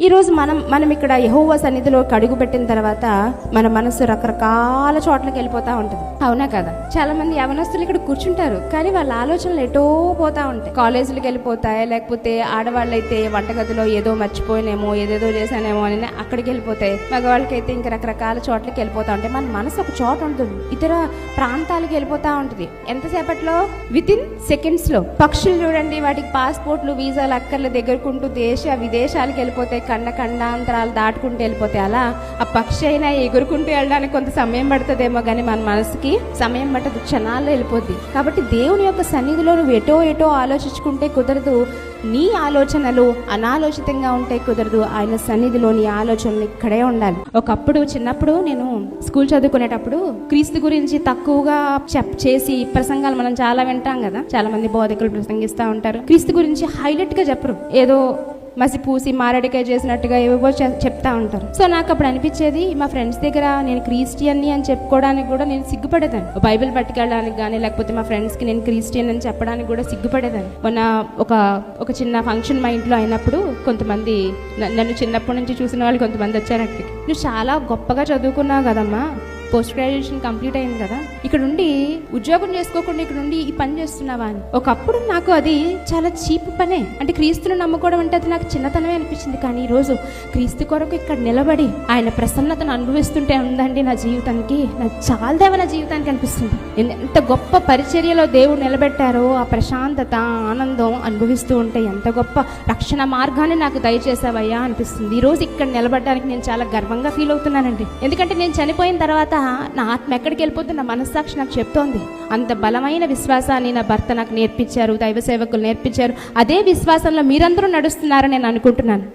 ఈ రోజు మనం మనం ఇక్కడ యహోవా సన్నిధిలో కడుగు పెట్టిన తర్వాత మన మనసు రకరకాల చోట్లకి వెళ్ళిపోతా ఉంటుంది. అవునా కదా? చాలా మంది యవనస్తులు ఇక్కడ కూర్చుంటారు కానీ వాళ్ళ ఆలోచనలు ఎటో పోతా ఉంటాయి. కాలేజీలకు వెళ్ళిపోతాయి లేకపోతే ఆడవాళ్ళైతే వంటగదిలో ఏదో మర్చిపోయినేమో ఏదేదో చేశానేమో అని అక్కడికి వెళ్ళిపోతాయి. మగవాళ్ళకైతే ఇంకా రకరకాల చోట్లకి వెళ్ళిపోతా ఉంటాయి. మన మనసు ఒక చోట ఉంటుంది ఇతర ప్రాంతాలకు వెళ్ళిపోతా ఉంటుంది. ఎంతసేపట్లో? విత్ ఇన్ సెకండ్స్లో. పక్షులు చూడండి వాటికి పాస్పోర్ట్లు వీసాలు అక్కర్ల దగ్గరకుంటూ దేశ విదేశాలకు వెళ్ళిపోతాయి. ఖండ ఖండాంతరాలు దాటుకుంటూ వెళ్ళిపోతే అలా ఆ పక్షి అయినా ఎగురుకుంటూ వెళ్ళడానికి కొంత సమయం పడుతుందేమో కానీ మన మనసుకి సమయం పట్టదు క్షణాల్లో వెళ్ళిపోద్ది. కాబట్టి దేవుని యొక్క సన్నిధిలో నువ్వు ఎటో ఎటో ఆలోచించుకుంటే కుదరదు. నీ ఆలోచనలు అనాలోచితంగా ఉంటే కుదరదు. ఆయన సన్నిధిలో నీ ఆలోచనలు ఇక్కడే ఉండాలి. ఒకప్పుడు చిన్నప్పుడు నేను స్కూల్ చదువుకునేటప్పుడు క్రీస్తు గురించి తక్కువగా చెప్ చేసి ప్రసంగాలు మనం చాలా వింటాం కదా. చాలా మంది బోధకులు ప్రసంగిస్తూ ఉంటారు. క్రీస్తు గురించి హైలైట్గా చెప్పరు. ఏదో మసి పూసి మారడికాయ చేసినట్టుగా ఏవేవో చెప్తా ఉంటారు. సో నాకు అప్పుడు అనిపించేది మా ఫ్రెండ్స్ దగ్గర నేను క్రిస్టియన్ని అని చెప్పుకోవడానికి కూడా నేను సిగ్గుపడేదాన్ని. బైబిల్ పట్టుకెళ్ళడానికి కానీ లేకపోతే మా ఫ్రెండ్స్కి నేను క్రిస్టియన్ అని చెప్పడానికి కూడా సిగ్గుపడేదాన్ని. మొన్న ఒక ఒక చిన్న ఫంక్షన్ మా ఇంట్లో అయినప్పుడు కొంతమంది నన్ను చిన్నప్పటి నుంచి చూసిన వాళ్ళు కొంతమంది వచ్చారు అక్కడికి నువ్వు చాలా గొప్పగా చదువుకున్నావు కదమ్మా. పోస్ట్ గ్రాడ్యుయేషన్ కంప్లీట్ అయింది కదా ఇక్కడ ఉండి ఉద్యోగం చేసుకోకుండా ఇక్కడ ఉండి ఈ పని చేస్తున్నావా అని. ఒకప్పుడు నాకు అది చాలా చీప్ పనే. అంటే క్రీస్తును నమ్ముకోవడం అంటే అది నాకు చిన్నతనమే అనిపించింది. కానీ ఈ రోజు క్రీస్తు కొరకు ఇక్కడ నిలబడి ఆయన ప్రసన్నతను అనుభవిస్తుంటే ఉందండి నా జీవితానికి. నాకు చాలా దేవ నా జీవితానికి అనిపిస్తుంది. ఎంత గొప్ప పరిచర్యలో దేవుడు నిలబెట్టారో ఆ ప్రశాంతత ఆనందం అనుభవిస్తూ ఉంటే ఎంత గొప్ప రక్షణ మార్గాన్ని నాకు దయచేసావయ్యా అనిపిస్తుంది. ఈ రోజు ఇక్కడ నిలబడడానికి నేను చాలా గర్వంగా ఫీల్ అవుతున్నానండి. ఎందుకంటే నేను చనిపోయిన తర్వాత నా ఆత్మ ఎక్కడికి వెళ్ళిపోతుంది నా మనస్సాక్షి నాకు చెప్తోంది. అంత బలమైన విశ్వాసాన్ని నా భర్త నాకు నేర్పించారు దైవ సేవకులు నేర్పించారు. అదే విశ్వాసంలో మీరందరూ నడుస్తున్నారని నేను అనుకుంటున్నాను.